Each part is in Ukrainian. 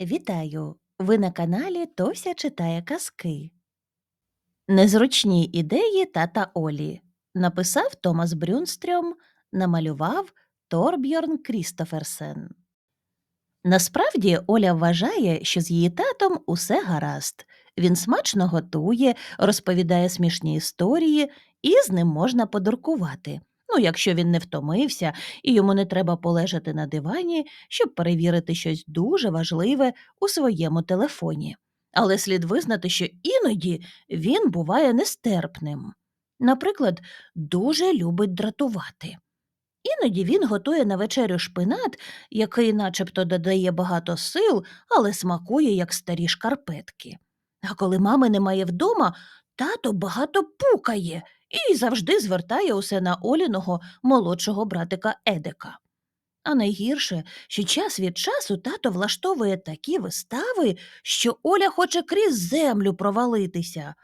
Вітаю! Ви на каналі Тося читає казки. Незручні ідеї тата Олі. Написав Томас Брюнстрьом, намалював Торбьорн Крістоферсен. Насправді Оля вважає, що з її татом усе гаразд. Він смачно готує, розповідає смішні історії, і з ним можна подуркувати. Якщо він не втомився і йому не треба полежати на дивані, щоб перевірити щось дуже важливе у своєму телефоні. Але слід визнати, що іноді він буває нестерпним. Наприклад, дуже любить дратувати. Іноді він готує на вечерю шпинат, який начебто додає багато сил, але смакує, як старі шкарпетки. А коли мами немає вдома, тато багато пукає і завжди звертає усе на Оліного молодшого братика Едика. А найгірше, що час від часу тато влаштовує такі вистави, що Оля хоче крізь землю провалитися.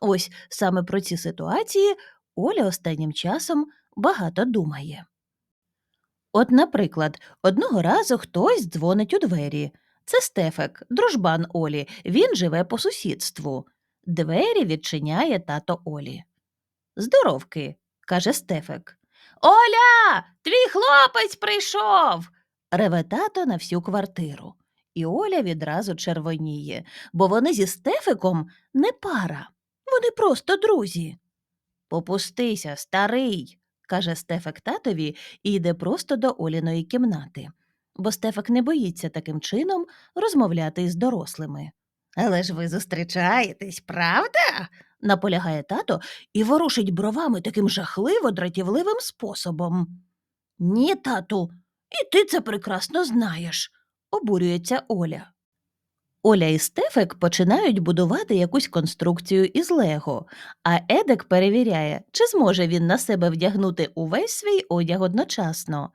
Ось саме про ці ситуації Оля останнім часом багато думає. От, наприклад, одного разу хтось дзвонить у двері. Це Стефек, дружбан Олі, він живе по сусідству. Двері відчиняє тато Олі. Здоровки, каже Стефек. Оля, твій хлопець прийшов. реве тато на всю квартиру. І Оля відразу червоніє, бо вони зі Стефиком не пара, вони просто друзі. Попустися, старий, каже Стефек татові і йде просто до Оліної кімнати, бо Стефек не боїться таким чином розмовляти із дорослими. Але ж ви зустрічаєтесь, правда? Наполягає тато і ворушить бровами таким жахливо дратівливим способом. Ні, тату, і ти це прекрасно знаєш, обурюється Оля. Оля і Стефик починають будувати якусь конструкцію із Лего, а Едек перевіряє, чи зможе він на себе вдягнути увесь свій одяг одночасно.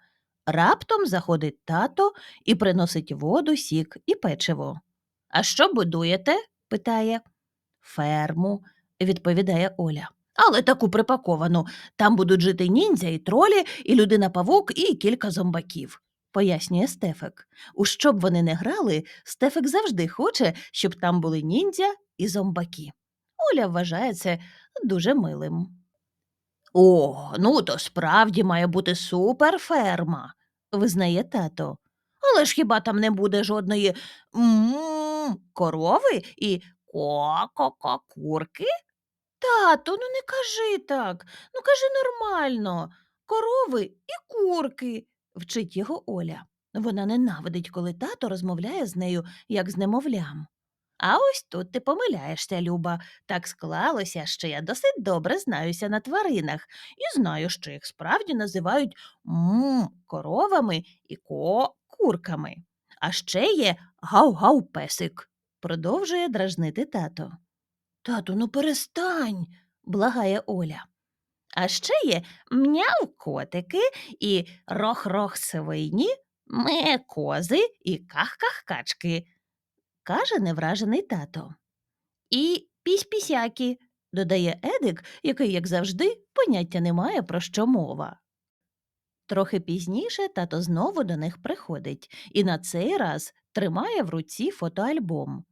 Раптом заходить тато і приносить воду, сік і печиво. А що будуєте? питає. Ферму, відповідає Оля. Але таку припаковану. Там будуть жити ніндзя і тролі, і людина павук, і кілька зомбаків, пояснює Стефек. У що б вони не грали, Стефек завжди хоче, щоб там були ніндзя і зомбаки. Оля вважає це дуже милим. О, ну то справді має бути суперферма, визнає тато. Але ж хіба там не буде жодної м корови і ко-ко-ко курки? Тату, ну не кажи так. Ну кажи нормально. Корови і курки, вчить його Оля. Вона ненавидить, коли тато розмовляє з нею, як з немовлям. А ось тут ти помиляєшся, Люба. Так склалося, що я досить добре знаюся на тваринах і знаю, що їх справді називають м коровами і ко курками. А ще є гав-гав песик, продовжує дражнити тато. Тату, ну перестань, благає Оля. А ще є мняв котики і рох-рох свині, ме кози і ках-ках качки, каже невражений тато. І пісь-пісяки, додає Едик, який, як завжди, поняття не має, про що мова. Трохи пізніше тато знову до них приходить і на цей раз тримає в руці фотоальбом.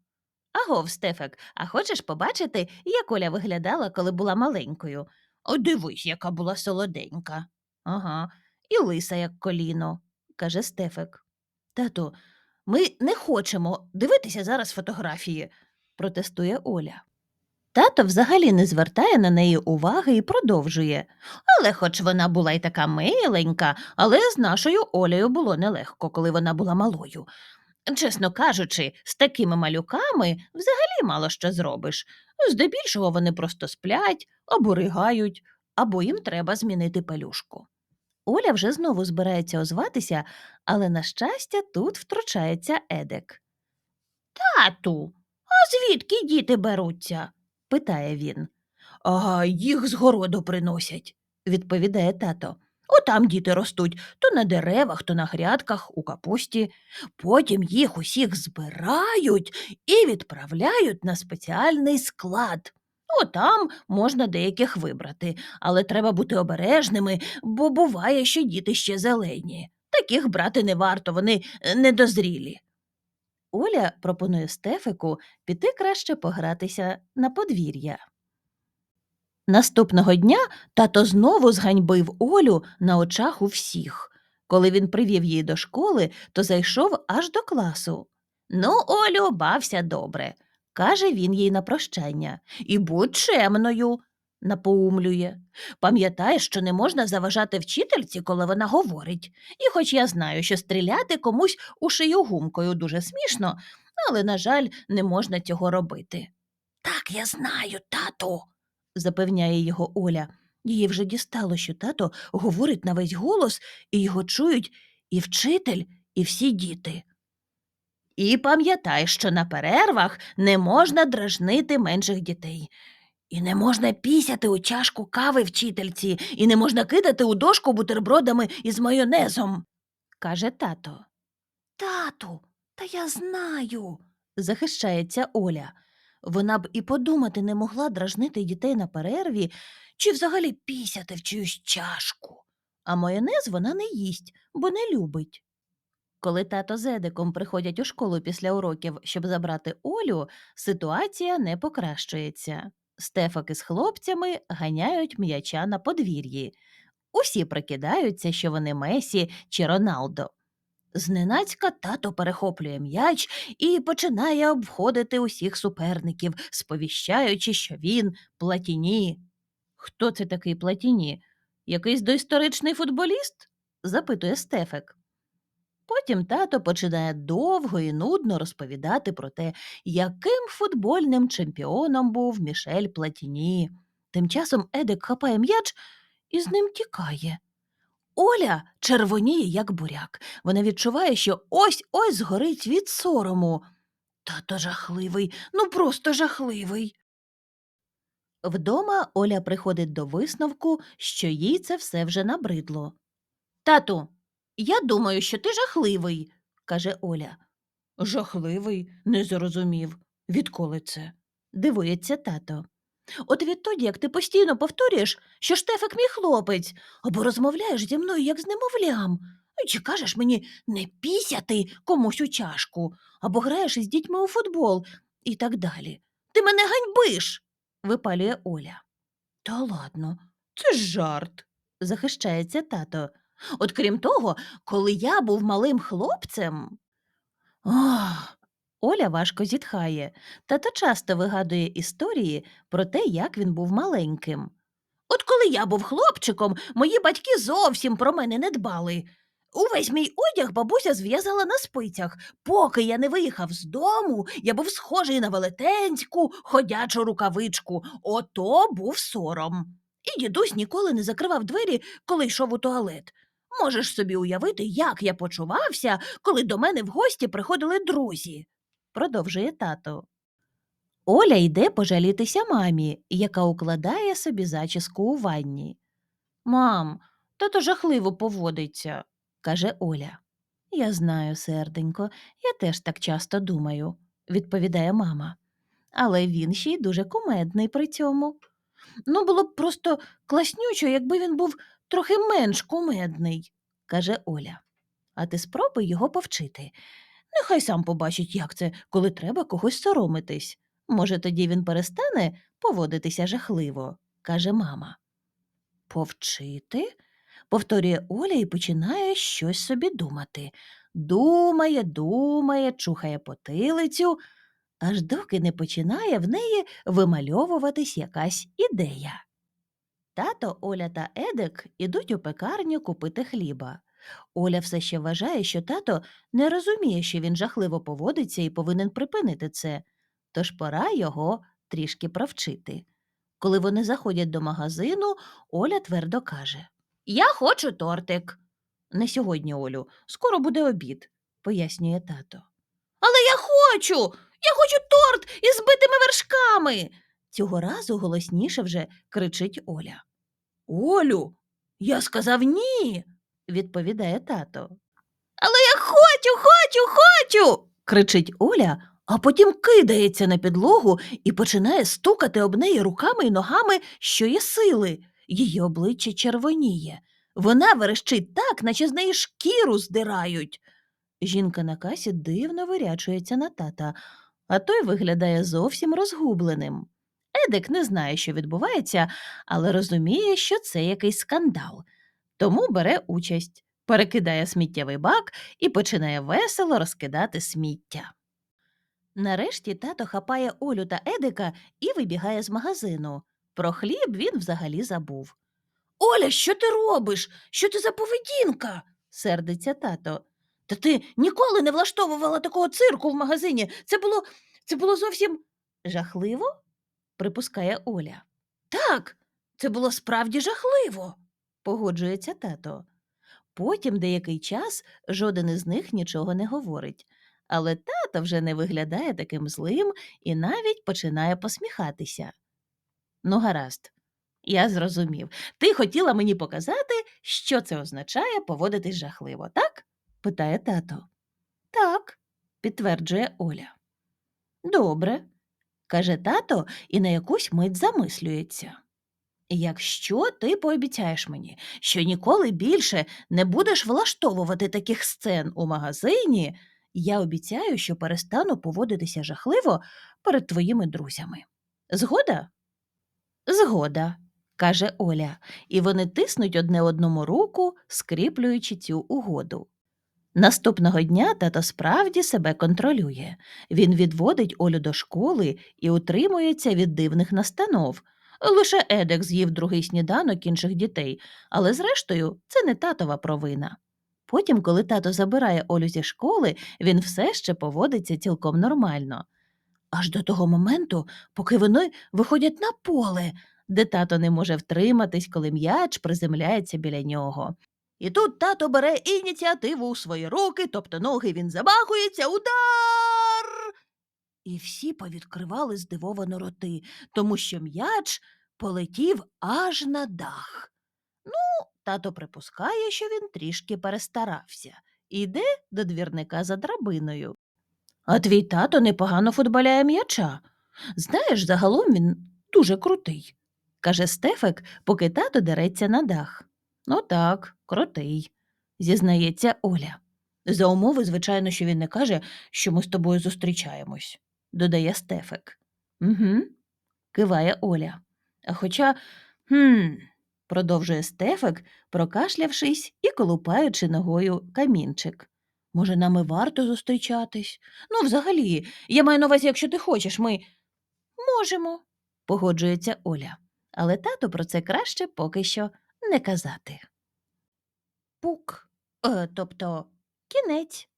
Агов, Стефек, а хочеш побачити, як Оля виглядала, коли була маленькою? О, дивись, яка була солоденька. Ага, і лиса, як коліно, каже Стефек. Тату, ми не хочемо дивитися зараз фотографії, протестує Оля. Тато взагалі не звертає на неї уваги і продовжує. Але хоч вона була й така миленька, але з нашою Олею було нелегко, коли вона була малою. Чесно кажучи, з такими малюками взагалі мало що зробиш. Здебільшого вони просто сплять або ригають, або їм треба змінити пелюшку. Оля вже знову збирається озватися, але, на щастя, тут втручається Едек. Тату, а звідки діти беруться? питає він. А їх з городу приносять, відповідає тато. Отам діти ростуть то на деревах, то на грядках, у капусті. Потім їх усіх збирають і відправляють на спеціальний склад. Отам можна деяких вибрати, але треба бути обережними, бо буває, що діти ще зелені. Таких брати не варто, вони е, недозрілі. Оля пропонує Стефику піти краще погратися на подвір'я. Наступного дня тато знову зганьбив Олю на очах у всіх. Коли він привів її до школи, то зайшов аж до класу. Ну, Олю, бався добре, каже він їй на прощання. І будь чемною, напоумлює. Пам'ятай, що не можна заважати вчительці, коли вона говорить. І хоч я знаю, що стріляти комусь у шию гумкою дуже смішно, але, на жаль, не можна цього робити. Так, я знаю, тату, запевняє його Оля. Її вже дістало, що тато говорить на весь голос, і його чують і вчитель, і всі діти. І пам'ятай, що на перервах не можна дражнити менших дітей. І не можна пісяти у чашку кави вчительці, і не можна кидати у дошку бутербродами із майонезом, каже тато. Тату, та я знаю, захищається Оля. Вона б і подумати не могла дражнити дітей на перерві чи взагалі пісяти в чиюсь чашку. А майонез вона не їсть, бо не любить. Коли тато з Едиком приходять у школу після уроків, щоб забрати Олю, ситуація не покращується. Стефак із хлопцями ганяють м'яча на подвір'ї. Усі прикидаються, що вони Месі чи Роналдо. Зненацька тато перехоплює м'яч і починає обходити усіх суперників, сповіщаючи, що він платіні. Хто це такий платіні? Якийсь доісторичний футболіст? запитує Стефек. Потім тато починає довго і нудно розповідати про те, яким футбольним чемпіоном був Мішель Платіні. Тим часом Едик хапає м'яч і з ним тікає. Оля червоніє, як буряк. Вона відчуває, що ось ось згорить від сорому. Тато жахливий, ну просто жахливий. Вдома Оля приходить до висновку, що їй це все вже набридло. Тату, я думаю, що ти жахливий, каже Оля. Жахливий, не зрозумів. Відколи це? дивується тато. От відтоді, як ти постійно повторюєш, що Штефик мій хлопець, або розмовляєш зі мною як з немовлям, чи кажеш мені не пісяти комусь у чашку, або граєш із дітьми у футбол і так далі. Ти мене ганьбиш, випалює Оля. Та ладно, це ж жарт, захищається тато. От крім того, коли я був малим хлопцем. Ох, Оля важко зітхає. Тато часто вигадує історії про те, як він був маленьким. От коли я був хлопчиком, мої батьки зовсім про мене не дбали. Увесь мій одяг бабуся зв'язала на спицях. Поки я не виїхав з дому, я був схожий на велетенську ходячу рукавичку. Ото був сором. І дідусь ніколи не закривав двері, коли йшов у туалет. Можеш собі уявити, як я почувався, коли до мене в гості приходили друзі продовжує тато. Оля йде пожалітися мамі, яка укладає собі зачіску у ванні. Мам, тато жахливо поводиться, каже Оля. Я знаю, серденько, я теж так часто думаю, відповідає мама. Але він ще й дуже кумедний при цьому. Ну, було б просто класнючо, якби він був трохи менш кумедний, каже Оля. А ти спробуй його повчити. Нехай сам побачить, як це, коли треба когось соромитись. Може, тоді він перестане поводитися жахливо, каже мама. Повчити? повторює Оля і починає щось собі думати. Думає, думає, чухає потилицю, аж доки не починає в неї вимальовуватись якась ідея. Тато, Оля та Едик ідуть у пекарню купити хліба. Оля все ще вважає, що тато не розуміє, що він жахливо поводиться і повинен припинити це, тож пора його трішки провчити. Коли вони заходять до магазину, Оля твердо каже Я хочу тортик. Не сьогодні, Олю, скоро буде обід, пояснює тато. Але я хочу. Я хочу торт із збитими вершками. Цього разу голосніше вже кричить Оля. Олю, я сказав ні відповідає тато. Але я хочу, хочу, хочу. кричить Оля, а потім кидається на підлогу і починає стукати об неї руками й ногами, що є сили. Її обличчя червоніє. Вона верещить так, наче з неї шкіру здирають. Жінка на касі дивно вирячується на тата, а той виглядає зовсім розгубленим. Едик не знає, що відбувається, але розуміє, що це якийсь скандал, тому бере участь, перекидає сміттєвий бак і починає весело розкидати сміття. Нарешті тато хапає Олю та Едика і вибігає з магазину. Про хліб він взагалі забув. Оля, що ти робиш? Що ти за поведінка? сердиться тато. Та ти ніколи не влаштовувала такого цирку в магазині. Це було це було зовсім жахливо, припускає Оля. Так, це було справді жахливо, погоджується тато. Потім деякий час жоден із них нічого не говорить, але тато вже не виглядає таким злим і навіть починає посміхатися. Ну, гаразд, я зрозумів. Ти хотіла мені показати, що це означає поводитись жахливо, так? питає тато. Так, підтверджує Оля. Добре, каже тато і на якусь мить замислюється. Якщо ти пообіцяєш мені, що ніколи більше не будеш влаштовувати таких сцен у магазині, я обіцяю, що перестану поводитися жахливо перед твоїми друзями. Згода? Згода, каже Оля, і вони тиснуть одне одному руку, скріплюючи цю угоду. Наступного дня тато справді себе контролює. Він відводить Олю до школи і утримується від дивних настанов. Лише Едек з'їв другий сніданок інших дітей, але зрештою це не татова провина. Потім, коли тато забирає Олю зі школи, він все ще поводиться цілком нормально. Аж до того моменту, поки вони виходять на поле, де тато не може втриматись, коли м'яч приземляється біля нього. І тут тато бере ініціативу у свої руки, тобто ноги він замахується, удар. І всі повідкривали здивовано роти, тому що м'яч полетів аж на дах. Ну, тато припускає, що він трішки перестарався, і йде до двірника за драбиною. А твій тато непогано футболяє м'яча. Знаєш, загалом він дуже крутий, каже Стефик, поки тато дереться на дах. Ну так, крутий, зізнається Оля. За умови, звичайно, що він не каже, що ми з тобою зустрічаємось, додає Стефик. Угу, киває Оля. А хоча, хм, продовжує Стефик, прокашлявшись і колупаючи ногою камінчик. Може, нам і варто зустрічатись? Ну, взагалі, я маю на увазі, якщо ти хочеш, ми можемо, погоджується Оля. Але тато про це краще поки що не казати. Пук, е, тобто кінець.